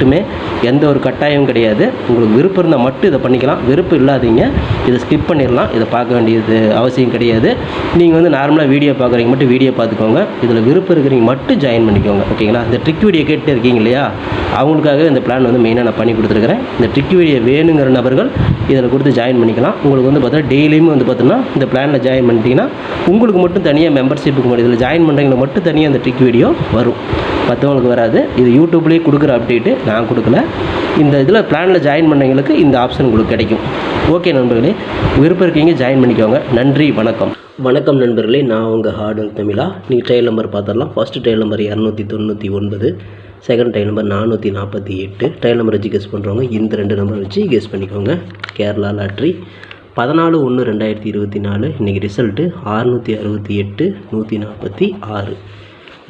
மட்டுமே எந்த ஒரு கட்டாயமும் கிடையாது. உங்களுக்கு விருப்பம் இருந்தால் மட்டும் இதை பண்ணிக்கலாம். விருப்பம் இல்லாதீங்க. இதை ஸ்கிப் பண்ணிடலாம். இதை பார்க்க வேண்டியது அவசியம் கிடையாது. நீங்கள் வந்து நார்மலாக வீடியோ பார்க்குறீங்க மட்டும் வீடியோ பார்த்துக்கோங்க. இதில் விருப்பம் இருக்கிறீங்க மட்டும் ஜாயின் பண்ணிக்கோங்க. ஓகேங்களா இந்த ட்ரிக் வீடியோ கேட்டு இருக்கீங்க இல்லையா? அவங்களுக்காக இந்த பிளான் வந்து மெயினாக நான் பண்ணி கொடுத்துருக்குறேன். இந்த ட்ரிக் வீடியோ வேணுங்கிற நபர்கள் இதில் கொடுத்து ஜாயின் பண்ணிக்கலாம். உங்களுக்கு வந்து பார்த்தீங்கன்னா டெய்லியும் வந்து பார்த்தீங்கன்னா இந்த பிளானில் ஜாயின் பண்ணிட்டீங்கன்னா உங்களுக்கு மட்டும் தனியாக மெம்பர்ஷிப்புக்கு மட்டும் இதில் ஜாயின் பண்ணுறவங்களுக்கு மட்டும் தனியாக அந்த ட்ரிக் வீடியோ வரும். மற்றவங்களுக்கு வராது. இது யூடியூப்லேயே கொடுக்குற அப்டேட்டு நான் கொடுக்கல. இந்த இதில் பிளானில் ஜாயின் பண்ணவங்களுக்கு இந்த ஆப்ஷன் உங்களுக்கு கிடைக்கும். ஓகே நண்பர்களே விருப்பம் இருக்கீங்க ஜாயின் பண்ணிக்கோங்க. நன்றி வணக்கம். வணக்கம் நண்பர்களே நான் உங்கள் ஹார்டன் தமிழா. நீங்கள் ட்ரையல் நம்பர் பார்த்துடலாம். ஃபஸ்ட்டு ட்ரையல் நம்பர் இரநூத்தி தொண்ணூற்றி ஒன்பது செகண்ட் ட்ரையல் நம்பர் நானூற்றி நாற்பத்தி எட்டு. ட்ரையல் நம்பர் வச்சு கெஸ் பண்ணுறவங்க இந்த ரெண்டு நம்பர் வச்சு கெஸ் பண்ணிக்கோங்க. கேரளா லாட்ரி பதினாலு ஒன்று ரெண்டாயிரத்தி இருபத்தி நாலு. இன்றைக்கி ரிசல்ட்டு ஆறுநூற்றி அறுபத்தி எட்டு நூற்றி நாற்பத்தி ஆறு.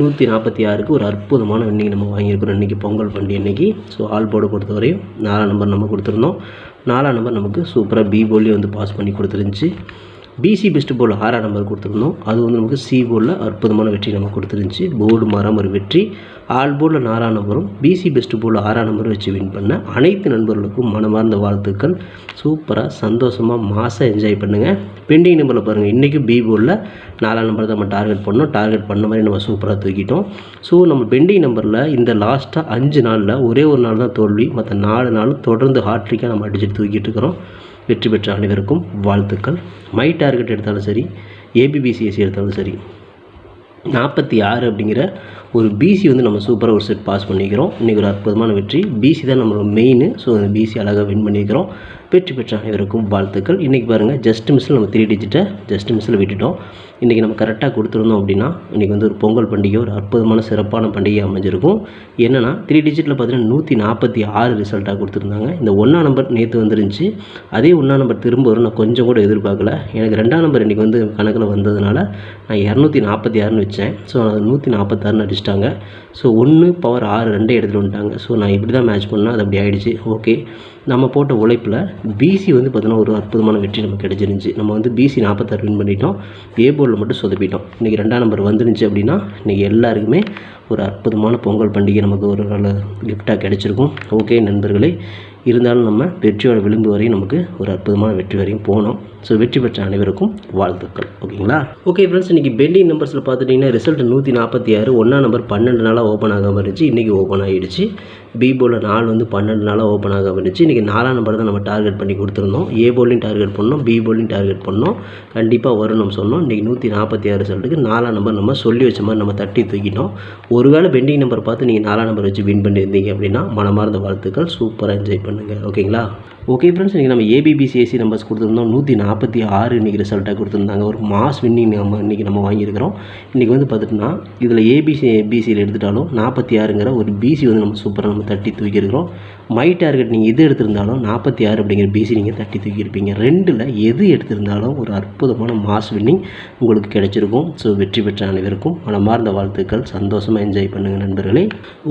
நூற்றி நாற்பத்தி ஆறுக்கு ஒரு அற்புதமான இன்றைக்கி நம்ம வாங்கியிருக்கிறோம். இன்றைக்கி பொங்கல் பண்டிகை இன்றைக்கி ஸோ ஆல் போர்டு பொறுத்தவரையும் நாலாம் நம்பர் நம்ம கொடுத்துருந்தோம். நாலாம் நம்பர் நமக்கு சூப்பராக பி போர்ட்லேயே வந்து பாஸ் பண்ணி கொடுத்துருந்துச்சி. பிசி பெஸ்ட் போல் ஆறாம் நம்பர் கொடுத்துருந்தோம். அது வந்து நமக்கு சி போர்டில் அற்புதமான வெற்றி நம்ம கொடுத்துருந்துச்சு. போர்டு மாறாம ஒரு வெற்றி. ஆல் போர்டில் நாலாம் நம்பரும் பிசி பெஸ்ட் போல் ஆறாம் நம்பரும் வச்சு வின் பண்ண. அனைத்து நண்பர்களுக்கும் மனமார்ந்த வாழ்த்துக்கள். சூப்பராக சந்தோஷமாக மாதம் என்ஜாய் பண்ணுங்கள் பெண்டிங் நம்பரில் பாருங்கள் இன்றைக்கும் பி போர்டில் நாலாம் நம்பர் தான் நம்ம டார்கெட் பண்ணோம். டார்கெட் பண்ண மாதிரி நம்ம சூப்பராக தூக்கிட்டோம். ஸோ நம்ம பெண்டிங் நம்பரில் இந்த லாஸ்ட்டாக அஞ்சு நாளில் ஒரே ஒரு நாள் தான் தோல்வி. மற்ற நாலு நாளும் தொடர்ந்து ஹாட்ரிக்காக நம்ம அடிச்சுட்டு தூக்கிட்டு இருக்கிறோம். வெற்றி பெற்ற அனைவருக்கும் வாழ்த்துக்கள். மை டார்கெட் எடுத்தாலும் சரி ஏபிபிசிஎஸ்சி எடுத்தாலும் சரி நாற்பத்தி ஆறு அப்படிங்கிற ஒரு பிசி வந்து நம்ம சூப்பராக ஒரு செட் பாஸ் பண்ணிக்கிறோம். இன்றைக்கி ஒரு அற்புதமான வெற்றி. பிசி தான் நம்மளோட மெயின் ஸோ அந்த பிசி அழகாக வின் பண்ணிக்கிறோம் வெற்றி பெற்ற அனைவருக்கும் வாழ்த்துக்கள். இன்றைக்கி பாருங்கள் ஜஸ்ட் மிஸ்ஸில் நம்ம த்ரீ டிஜிட்டை ஜஸ்ட் மிஸ்ஸில் விட்டுட்டோம். இன்றைக்கி நம்ம கரெக்டாக கொடுத்துருந்தோம் அப்படின்னா இன்றைக்கி வந்து ஒரு பொங்கல் பண்டிகை ஒரு அற்புதமான சிறப்பான பண்டிகை அமைஞ்சிருக்கும். என்னென்னா த்ரீ டிஜிட்டில் பார்த்தீங்கன்னா நூற்றி நாற்பத்தி ஆறு ரிசல்ட்டாக கொடுத்துருந்தாங்க. இந்த ஒன்றாம் நம்பர் நேற்று வந்துருந்துச்சு. அதே ஒன்றாம் நம்பர் திரும்ப வரும். நான் கொஞ்சம் கூட எதிர்பார்க்கல. எனக்கு ரெண்டாம் நம்பர் இன்றைக்கி வந்து கணக்கில் வந்ததுனால நான் இரநூத்தி நாற்பத்தி ஆறுன்னு வச்சேன். ஸோ அது நூற்றி நாற்பத்தாறுன்னு அடிச்சிட்டாங்க. ஸோ ஒன்று பவர் ஆறு ரெண்டே எடுத்துகிட்டு வந்துட்டாங்க. ஸோ நான் இப்படி தான் மேட்ச் பண்ணால் அது அப்படி ஆகிடுச்சு ஓகே நம்ம போட்ட உழைப்பில் பிசி வந்து பார்த்தீங்கன்னா ஒரு அற்புதமான வெற்றி நமக்கு கிடைச்சிருந்துச்சு. நம்ம வந்து பிசி நாற்பத்தாறு வின் பண்ணிட்டோம். ஏ போர்டில் மட்டும் சொதப்பிட்டோம். இன்றைக்கி ரெண்டாம் நம்பர் வந்துருந்துச்சு அப்படின்னா இன்றைக்கி எல்லாருக்குமே ஒரு அற்புதமான பொங்கல் பண்டிகை நமக்கு ஒரு நல்ல கிஃப்டாக கிடச்சிருக்கும். ஓகே நண்பர்களே இருந்தாலும் நம்ம வெற்றியோட விளிம்பு வரையும் நமக்கு ஒரு அற்புதமான வெற்றி வரையும் போனோம். ஸோ வெற்றி பெற்ற அனைவருக்கும் வாழ்த்துக்கள். ஓகேங்களா? ஓகே ஃப்ரெண்ட்ஸ் இன்றைக்கி பெண்டிங் நம்பர்ஸில் பார்த்துட்டிங்கன்னா ரிசல்ட் நூற்றி நாற்பத்தி ஆறு ஒன்றாம் நம்பர் பன்னெண்டு நாளாக ஓப்பன் ஆகாமல் இருந்துச்சு. இன்றைக்கி ஓப்பன் ஆகிடுச்சு பி போலில் நாலு வந்து பன்னெண்டு நாளாக ஓப்பன் ஆகாமல் இருந்துச்சு. இன்றைக்கி நாலாம் நம்பர் தான் நம்ம டார்கெட் பண்ணி கொடுத்துருந்தோம். ஏ போலையும் டார்கெட் பண்ணோம் பி போலையும் டார்கெட் பண்ணோம். கண்டிப்பாக வரும்னு சொன்னோம். இன்றைக்கி நூற்றி நாற்பத்தி ஆறு ரிசல்ட்டுக்கு நாலாம் நம்பர் நம்ம சொல்லி வச்ச மாதிரி நம்ம தட்டி தூக்கிட்டோம். ஒருவேளை பெண்டிங் நம்பர் பார்த்து நீங்கள் நாலாம் நம்பர் வச்சு வின் பண்ணியிருந்தீங்க அப்படின்னா மனமார்ந்த வாழ்த்துக்கள். சூப்பராக என்ஜாய் பண்ணுங்கள் ஓகேங்களா? ஓகே ஃப்ரெண்ட்ஸ் இன்றைக்கி நம்ம ஏபிபிசிஎஸ்சி நம்பர்ஸ் கொடுத்துருந்தோம். நூற்றி நாற்பத்தி ஆறு இன்றைக்கி ரிசல்ட்டாக கொடுத்துருந்தாங்க. ஒரு மாஸ் வின்னிங் நம்ம இன்றைக்கி நம்ம வாங்கியிருக்கிறோம். இன்றைக்கி வந்து பார்த்துட்டுனா இதில் ஏபிசி பிசியில் எடுத்துட்டாலும் நாற்பத்தி ஆறுங்கிற ஒரு பிசி வந்து நம்ம சூப்பராக நம்ம தட்டி தூக்கியிருக்கிறோம். மை டார்கெட் நீங்கள் எது எடுத்திருந்தாலும் நாற்பத்தி ஆறு அப்படிங்கிற பிசி நீங்கள் தட்டி தூக்கியிருப்பீங்க. ரெண்டில் எது எடுத்திருந்தாலும் ஒரு அற்புதமான மாஸ் வின்னிங் உங்களுக்கு கிடைச்சிருக்கும். ஸோ வெற்றி பெற்ற அனைவருக்கும் மனமார்ந்த வாழ்த்துக்கள். சந்தோஷமாக என்ஜாய் பண்ணுங்கள் நண்பர்களே.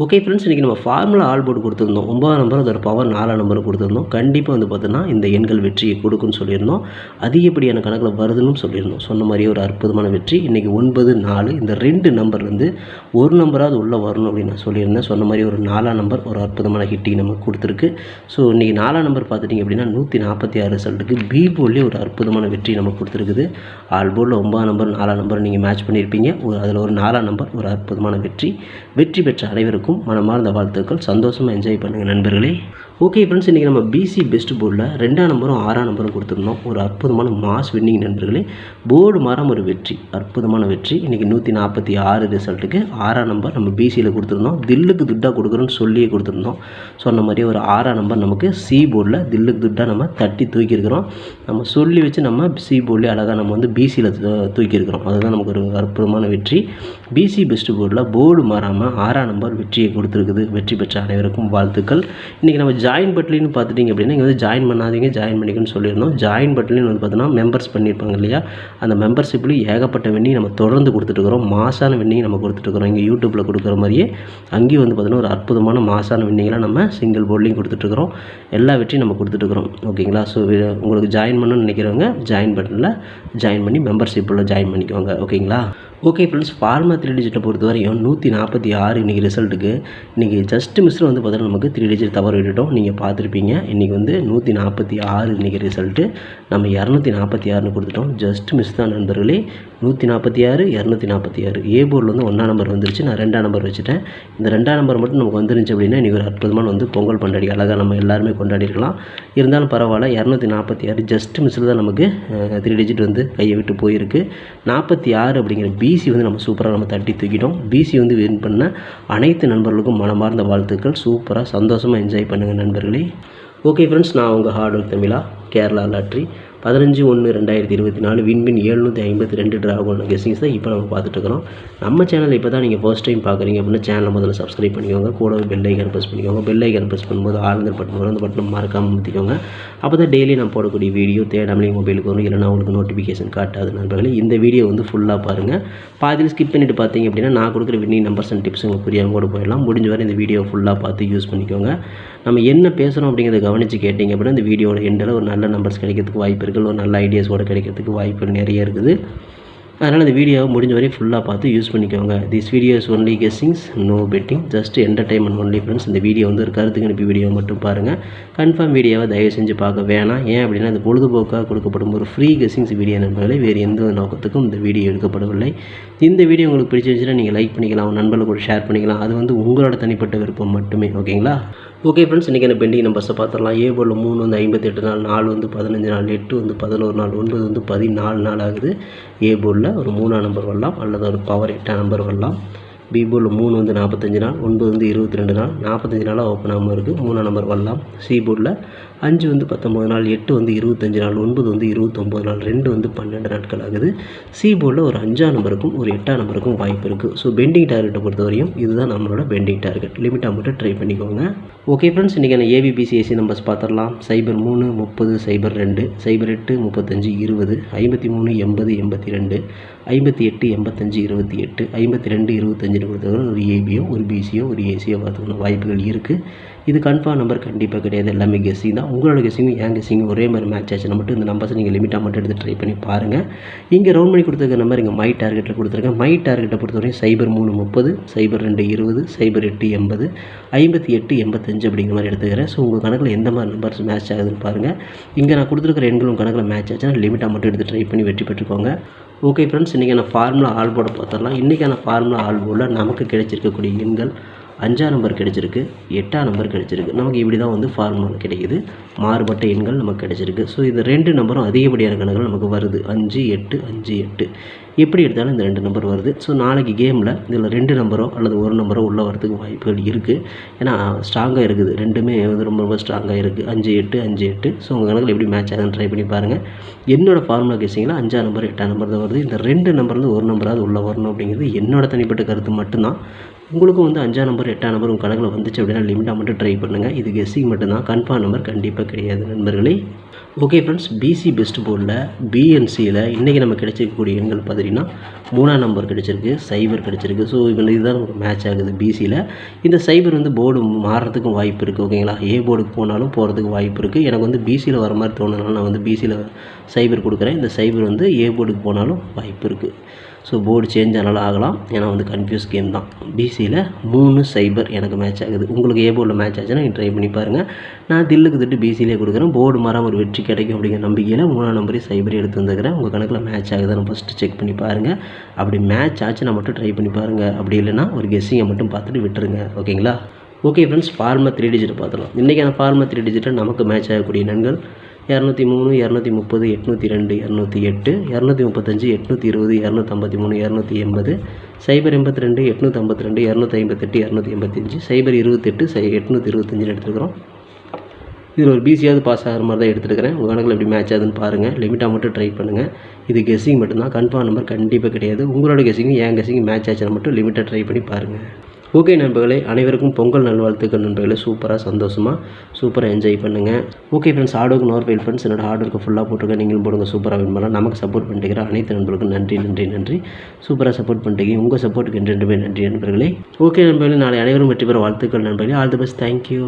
ஓகே ஃப்ரெண்ட்ஸ் இன்றைக்கி நம்ம ஃபார்முலா ஆல் போர்டு கொடுத்துருந்தோம். ஒன்பதாம் நம்பர் அதோட பவர் நாலாம் நம்பர் கொடுத்துருந்தோம். கண்டிப்பாக வந்து பார்த்தோன்னா இந்த எண்கள் வெற்றியை கொடுக்குன்னு சொல்லியிருந்தோம். அதிகப்படியான கணக்கில் வருதுன்னு சொல்லியிருந்தோம். சொன்ன மாதிரியே ஒரு அற்புதமான வெற்றி. இன்றைக்கி ஒன்பது நாலு இந்த ரெண்டு நம்பர் வந்து ஒரு நம்பராவது உள்ளே வரணும் அப்படின்னு நான் சொல்லியிருந்தேன். சொன்ன மாதிரி ஒரு நாலாம் நம்பர் ஒரு அற்புதமான ஹிட்டிங் நமக்கு கொடுத்துருக்கு. ஸோ இன்றைக்கி நாலாம் நம்பர் பார்த்துட்டிங்க அப்படின்னா நூற்றி நாற்பத்தி ஆறு ரிசல்ட்டுக்கு பி போர்ட்லேயே ஒரு அற்புதமான வெற்றி நமக்கு கொடுத்துருக்குது. ஆல் போர்டில் ஒன்பதாம் நம்பர் நாலாம் நம்பர் நீங்கள் மேட்ச் பண்ணியிருப்பீங்க. ஒரு அதில் ஒரு நாலாம் நம்பர் ஒரு அற்புதமான வெற்றி. வெற்றி பெற்ற அனைவருக்கும் மனமார்ந்த வாழ்த்துக்கள். சந்தோஷமாக என்ஜாய் பண்ணுங்கள் நண்பர்களே. ஓகே ஃப்ரெண்ட்ஸ் இன்றைக்கி நம்ம பிசி பெஸ்ட் போர்டில் ரெண்டாம் நம்பரும் ஆறாம் நம்பரும் கொடுத்துருந்தோம். ஒரு அற்புதமான மாஸ் வின்னிங் நண்பர்களே போர்டு மாறாம ஒரு வெற்றி அற்புதமான வெற்றி. இன்றைக்கி நூற்றி நாற்பத்தி ஆறு ரிசல்ட்டுக்கு ஆறாம் நம்பர் நம்ம பிசியில் கொடுத்துருந்தோம். தில்லுக்கு துட்டாக கொடுக்குறோன்னு சொல்லியே கொடுத்துருந்தோம். சொன்ன மாதிரி ஒரு ஆறாம் நம்பர் நமக்கு சி போர்டில் தில்லுக்கு துட்டாக நம்ம தட்டி தூக்கியிருக்கிறோம். நம்ம சொல்லி வச்சு நம்ம சி போர்ட்லேயே அழகாக நம்ம வந்து பிசியில் தூக்கியிருக்கிறோம். அதுதான் நமக்கு ஒரு அற்புதமான வெற்றி. பிசி பெஸ்ட் போர்டில் போர்டு மாறாமல் ஆறாம் நம்பர் வெற்றியை கொடுத்துருக்குது. வெற்றி பெற்ற அனைவருக்கும் வாழ்த்துக்கள். இன்றைக்கி நம்ம ஜாயின் பட்லின்னு பார்த்துட்டிங்க அப்படின்னா இங்கே வந்து ஜாயின் பண்ணாதீங்க ஜாயின் பண்ணிக்கணும்னு சொல்லியிருந்தோம் ஜாயின் பட்லின்னு வந்து பார்த்தோன்னா மெம்பர்ஸ் பண்ணியிருப்பாங்க இல்லையா? அந்த மெம்பர்ஷிப்லேயும் ஏகப்பட்ட வெண்ணி நம்ம தொடர்ந்து கொடுத்துட்ருக்குறோம் மாசான வெண்ணியை நம்ம கொடுத்துட்ருக்குறோம் இங்கே யூடியூப்பில் கொடுக்குற மாதிரியே அங்கேயும் வந்து பார்த்தோன்னா ஒரு அற்புதமான மாசான வெண்ணிகளை நம்ம சிங்கிள் போர்ட்லேயும் கொடுத்துட்ருக்குறோம் எல்லா வெற்றியும் நம்ம கொடுத்துட்ருக்குறோம் ஓகேங்களா ஸோ உங்களுக்கு ஜாயின் பண்ணணும்னு நினைக்கிறவங்க ஜாயின் பட்டனில் ஜாயின் பண்ணி மெம்பர்ஷிப்பில் ஜாயின் பண்ணிக்கோங்க. ஓகேங்களா ஓகே ஃப்ரெண்ட்ஸ் ஃபார்மா த்ரீ டிஜிட்டை பொறுத்த வரையும் நூற்றி நாற்பத்தி ஆறு இன்றைக்கி ரிசல்ட்டுக்கு இன்றைக்கி ஜஸ்ட் மிஸ்ஸில் வந்து பார்த்தீங்கன்னா நமக்கு த்ரீ டிஜிட் தவறு விட்டுட்டோம். நீங்கள் பார்த்துருப்பீங்க இன்றைக்கி வந்து நூற்றி நாற்பத்தி ஆறு இன்றைக்கி ரிசல்ட்டு நம்ம இரநூத்தி நாற்பத்தி ஆறுனு கொடுத்துட்டோம். ஜஸ்ட் மிஸ் தான் நண்பர்களே. நூற்றி நாற்பத்தி ஆறு இரநூத்தி நாற்பத்தி ஆறு. ஏ போர்டில் வந்து ஒன்றாம் நம்பர் வந்துருச்சு. நான் ரெண்டாம் நம்பர் வச்சுட்டேன். இந்த ரெண்டாம் நம்பர் மட்டும் நமக்கு வந்துருந்துச்சு அப்படின்னா இன்றைக்கி ஒரு அற்புதமான வந்து பொங்கல் கொண்டாடி அழகாக நம்ம எல்லாருமே கொண்டாடிருக்கலாம் இருந்தாலும் பரவாயில்ல இரநூத்தி நாற்பத்தி ஆறு ஜஸ்ட் மிஸ்ஸில் தான் நமக்கு த்ரீ டிஜிட் வந்து கையை விட்டு போயிருக்கு. நாற்பத்தி ஆறு அப்படிங்கிற பி பிசி வந்து நம்ம சூப்பராக நம்ம தட்டி தூக்கிட்டோம். பிசி வந்து வின் பண்ண அனைத்து நண்பர்களுக்கும் மனமார்ந்த வாழ்த்துக்கள். சூப்பராக சந்தோஷமாக என்ஜாய் பண்ணுங்கள் நண்பர்களே. ஓகே ஃப்ரெண்ட்ஸ் நான் உங்கள் ஹார்ட் ஒர்க் தமிழா கேரளா லாட்ரி பதினஞ்சு ஒன்று ரெண்டாயிரத்தி இருபத்தி நாலு வின்பின் ஏழ்நூற்றி ஐம்பத்தி ரெண்டு ட்ராகோன் கெஸ்ஸிங்ஸ் தான் இப்போ நம்ம பார்த்துட்ருக்கோம் நம்ம சேனல் இப்போ தான் நீங்கள் ஃபர்ஸ்ட் டைம் பார்க்குறீங்க அப்படின்னா சேனலை முதல்ல சப்ஸ்கிரைப் பண்ணிக்கோங்க. கூட பெல் ஐக்கன் ப்ரெஸ் பண்ணிக்கோங்க. பெல் ஐக்கன் ப்ரெஸ் பண்ணும்போது ஆளுநர் பட்டன் வரும் அந்த பட்டன் மறக்காமல் மாற்றிக்கோங்க அப்போ தான் டெய்லி நான் போடக்கூடிய வீடியோ தேடாமலே மொபைலுக்கு வரும் இல்லைனா உங்களுக்கு நோட்டிஃபிகேஷன் காட்டாது நண்பர்களே. இந்த வீடியோ வந்து ஃபுல்லாக பாருங்கள் பாதியில் ஸ்கிப் பண்ணிட்டு பார்த்தீங்க அப்படின்னா நான் கொடுக்குற வின்னிங் நம்பர்ஸ் அண்ட் டிப்ஸ் உங்களுக்கு புரியாமல் கூட போயிடலாம். முடிஞ்ச வரை இந்த வீடியோ ஃபுல்லாக பார்த்து யூஸ் பண்ணிக்கோங்க. நம்ம என்ன பேசுகிறோம் அப்படிங்கிறத கவனித்து கேட்டிங்க அப்படின்னா இந்த வீடியோட எண்டில் ஒரு நல்ல நம்பர்ஸ் கிடைக்கிறதுக்கு வாய்ப்பு இருக்குது ஒரு நல்ல ஐடியாஸோட கிடைக்கிறதுக்கு வாய்ப்பு நிறைய இருக்குது. அதனால் இந்த வீடியோவை முடிஞ்ச வரையும் ஃபுல்லாக பார்த்து யூஸ் பண்ணிக்கோங்க. This videos only guessings no betting just entertainment only friends இந்த வீடியோ வந்து ஒரு கருத்துக்கு அனுப்பி வீடியோ மட்டும் பாருங்கள் கன்ஃபார்ம் வீடியோவை தயவு செஞ்சு பார்க்க வேணாம். ஏன் அப்படின்னா அது பொழுதுபோக்காக கொடுக்கப்படும் ஒரு ஃப்ரீ கெஸ்ஸிங்ஸ் வீடியோ நண்பர்களே. வேறு எந்த நோக்கத்துக்கும் இந்த வீடியோ எடுக்கப்படவில்லை. இந்த வீடியோ உங்களுக்கு பிடிச்சிருந்துச்சுன்னா நீங்கள் லைக் பண்ணிக்கலாம். உங்கள் நண்பர்கள் கூட ஷேர் பண்ணிக்கலாம். அது வந்து உங்களோட தனிப்பட்ட விருப்பம் மட்டுமே ஓகேங்களா ஓகே ஃப்ரெண்ட்ஸ் இன்றைக்கி என்ன பெண்டிங் நம்பர்ஸை பார்த்துடலாம். ஏ மூணு வந்து ஐம்பத்தெட்டு நாள் நாலு வந்து பதினஞ்சு நாள் எட்டு வந்து பதினோரு நாள் ஒன்பது வந்து பதினாலு நாள் ஆகுது. ஏ ஒரு மூணாம் நம்பர் வரலாம் அல்லது ஒரு பவர் எட்டாம் நம்பர் வரலாம். பி போர்டில் மூணு வந்து நாற்பத்தஞ்சு நாள் ஒன்பது வந்து இருபத்தி ரெண்டு நாள் நாற்பத்தஞ்சு நாளாக ஓப்பன் ஆகாமல் இருக்குது மூணாம் நம்பர் வரலாம். சி போர்டில் அஞ்சு வந்து பத்தொம்பது நாள் எட்டு வந்து இருபத்தஞ்சு நாள் ஒன்பது வந்து இருபத்தொம்போது நாள் ரெண்டு வந்து பன்னெண்டு நாட்கள் ஆகுது. சி போர்டில் ஒரு அஞ்சாம் நம்பருக்கும் ஒரு எட்டாம் நம்பருக்கும் வாய்ப்பு இருக்குது ஸோ பெண்டிங் டார்கெட்டை பொறுத்தவரையும் இதுதான் நம்மளோட பெண்டிங் டார்கெட் லிமிட்டாக மட்டும் ட்ரை பண்ணிக்கோங்க. ஓகே ஃப்ரெண்ட்ஸ் இன்றைக்கான ஏபிபிசிஎஸ்சி நம்பர்ஸ் பார்த்துடலாம். சைபர் மூணு முப்பது சைபர் ரெண்டு சைபர் எட்டு முப்பத்தஞ்சு இருபது ஐம்பத்தி மூணு எண்பது எண்பத்தி ரெண்டு ஐம்பத்தி எட்டு எண்பத்தஞ்சு இருபத்தி எட்டு ஐம்பத்தி ரெண்டு இருபத்தஞ்சு கொடுத்தவரை ஒரு ஏபியோ ஒரு பிசியோ ஒரு ஏசியோ பார்த்துக்கணும் வாய்ப்புகள் இருக்குது இது கன்ஃபார்ம் நம்பர் கண்டிப்பாக கிடையாது. எல்லாமே கெஸ்ஸிங் தான். உங்களோட கெஸ்ஸிங்கும் என் கெஸ்ஸிங்கும் ஒரே மாதிரி மேட்ச் ஆச்சுன்னா மட்டும் இந்த நம்பர்ஸ் நீங்கள் லிமிட்டாக மட்டும் எடுத்து ட்ரை பண்ணி பாருங்கள் இங்கே ரவுண்ட் பண்ணி கொடுத்துருக்க நம்பர் இங்கே மை டார்கெட்டில் கொடுத்துருக்கேன். மை டார்கெட்டை பொறுத்தவரையும் சைபர் மூணு முப்பது சைபர் ரெண்டு இருபது சைபர் எட்டு எண்பது ஐம்பத்தி எட்டு எண்பத்தஞ்சு அப்படிங்கிற மாதிரி எடுத்துக்கிறேன். ஸோ உங்கள் கணக்கில் எந்த மாதிரி நம்பர்ஸ் மேட்ச் ஆகுதுன்னு பாருங்கள் இங்கே நான் கொடுத்துருக்கிற எண்களும் கணக்கில் மேட்ச் ஆச்சுன்னா லிமிட்டாக மட்டும் எடுத்து ட்ரை பண்ணி வெற்றி பெற்றுக்கோங்க. ஓகே ஃப்ரெண்ட்ஸ் இன்றைக்கான ஃபார்முலா ஆல்போர்டை பார்த்துடலாம். இன்றைக்கான ஃபார்முலா ஆல்போர்டில் நமக்கு கிடைச்சிருக்கக்கூடிய எண்கள் அஞ்சாம் நம்பர் கிடைச்சிருக்கு எட்டாம் நம்பர் கிடைச்சிருக்கு. நமக்கு இப்படி தான் வந்து ஃபார்முலா கிடைக்குது. மாறுபட்ட எண்கள் நமக்கு கிடைச்சிருக்கு. ஸோ இது ரெண்டு நம்பரும் அதிகப்படியான கணக்குகள் நமக்கு வருது. அஞ்சு எட்டு அஞ்சு எட்டு. எப்படி எடுத்தாலும் இந்த ரெண்டு நம்பர் வருது. ஸோ நாளைக்கு கேமில் இதில் ரெண்டு நம்பரோ அல்லது ஒரு நம்பரோ உள்ள வரதுக்கு வாய்ப்புகள் இருக்குது ஏன்னா ஸ்ட்ராங்காக இருக்குது. ரெண்டுமே வந்து ரொம்ப ரொம்ப ஸ்ட்ராங்காக இருக்குது அஞ்சு எட்டு அஞ்சு எட்டு. ஸோ உங்கள் கணக்கில் எப்படி மேட்ச் ஆகுதுன்னு ட்ரை பண்ணி பாருங்கள் என்னோடய ஃபார்முலா கேசிங்கில் அஞ்சாம் நம்பர் எட்டாம் நம்பர் தான் வருது. இந்த ரெண்டு நம்பர்லேருந்து ஒரு நம்பராவது உள்ளே வரணும் அப்படிங்கிறது என்னோட தனிப்பட்ட கருத்து மட்டும்தான். உங்களுக்கும் வந்து அஞ்சாம் நம்பர் எட்டாம் நம்பர் உங்கள் கணக்கில் வந்துச்சு அப்படின்னா லிமிட்டாக மட்டும் ட்ரை பண்ணுங்கள் இது கெஸ்ஸிங் மட்டும்தான். கன்ஃபார்ம் நம்பர் கண்டிப்பாக கிடையாது நண்பர்களே. ஓகே ஃப்ரெண்ட்ஸ் பிசி பெஸ்ட் போர்டில் பிஎன்சியில் இன்றைக்கி நம்ம கிடைச்சிருக்கக்கூடிய எண்கள் பார்த்தீங்கன்னா மூணாம் நம்பர் கிடைச்சிருக்கு சைபர் கிடைச்சிருக்கு. ஸோ இவங்க இதுதான் நமக்கு மேட்ச் ஆகுது பிசியில் இந்த சைபர் வந்து போர்டு மாறுறதுக்கும் வாய்ப்பு இருக்குது ஓகேங்களா ஏ போர்டுக்கு போனாலும் போகிறதுக்கு வாய்ப்பு இருக்குது எனக்கு வந்து பிசியில் வர மாதிரி தோணுனாலும் நான் வந்து பிசியில் சைபர் கொடுக்குறேன். இந்த சைபர் வந்து ஏ போர்டுக்கு போனாலும் வாய்ப்பு இருக்குது ஸோ போர்டு சேஞ்ச் அதனால் ஆகலாம். ஏன்னா வந்து கன்ஃபியூஸ் கேம் தான். பிசியில் மூணு சைபர் எனக்கு மேட்ச் ஆகுது. உங்களுக்கு ஏ போர்டில் மேட்ச் ஆச்சுன்னா நீங்கள் ட்ரை பண்ணி பாருங்கள் நான் தில்லுக்கு திட்டு பிசியிலே கொடுக்குறேன். போர்டு மாறாம ஒரு வெற்றி கிடைக்கும் அப்படிங்கிற நம்பிக்கையில் மூணாம் நம்பரையும் சைபர் எடுத்து வந்துக்கிறேன். உங்கள் கணக்கில் மேட்ச் ஆகுதுன்னு ஃபஸ்ட்டு செக் பண்ணி பாருங்கள் அப்படி மேட்ச் ஆச்சுன்னா மட்டும் ட்ரை பண்ணி பாருங்கள் அப்படி இல்லைன்னா ஒரு கெஸ்ஸிங்கை மட்டும் பார்த்துட்டு விட்டுருங்க. ஓகேங்களா? Okay friends formula three digit பார்த்துலாம் இன்றைக்கான ஃபார்மா த்ரீ டிஜிட்டில் நமக்கு மேட்ச் ஆகக்கூடிய நண்கள் இரநூத்தி மூணு இரநூத்தி முப்பது எட்நூற்றி ரெண்டு இரநூத்தி எட்டு இரநூத்தி முப்பத்தஞ்சு எட்நூற்றி இருபது இரநூத்தம்பத்தி மூணு இரநூத்தி எண்பது சைபர் எண்பத்தி ரெண்டு எட்நூற்றி ஐம்பத்தி ரெண்டு இரநூத்தி ஐம்பத்தெட்டு இரநூத்தி எண்பத்தஞ்சு சைபர் இருபத்தெட்டு சை எட்நூற்றி இருபத்தஞ்சுன்னு எடுத்துக்கிறோம் இதில் ஒரு பிசியாவது பாஸ் ஆகிற மாதிரி தான் எடுத்துருக்கிறேன். உங்கள் கணக்கில் எப்படி மேட்ச் ஆகுதுன்னு பாருங்கள் லிமிட்டாக மட்டும் ட்ரை பண்ணுங்கள் இது கெஸ்ஸிங் மட்டும்தான். கன்ஃபார்ம் நம்பர் கண்டிப்பாக கிடையாது. உங்களோட கெஸ்ஸிங்கும் என் கெஸ்ஸிங் மேட்ச் ஆச்சுன்னா மட்டும் லிமிட்டாக ட்ரை பண்ணி பாருங்கள் ஓகே நண்பர்களே அனைவருக்கும் பொங்கல் நல்வாழ்த்துக்கள் நண்பர்களே. சூப்பராக சந்தோஷமாக சூப்பராக என்ஜாய் பண்ணுங்கள் ஓகே ஃப்ரெண்ட்ஸ் ஹார்டுக்கு நோர் ஃபெயில் ஃப்ரெண்ட்ஸ் என்னோட ஹார்ட் ஒர்க்கு ஃபுல்லாக போட்டுருக்கேன் நீங்களும் போடுங்க சூப்பராக வின் பண்ணலாம். நமக்கு சப்போர்ட் பண்ணிட்டுக்கிற அனைத்து நண்பர்களுக்கும் நன்றி நன்றி நன்றி. சூப்பராக சப்போர்ட் பண்ணிட்டீங்க உங்கள் சப்போர்ட்டுக்கு ரெண்டு நன்றி நண்பர்களே. ஓகே நண்பர்களே நாளை அனைவரும் வெற்றி பெற வாழ்த்துக்கள் நண்பர்களே. All the best thank you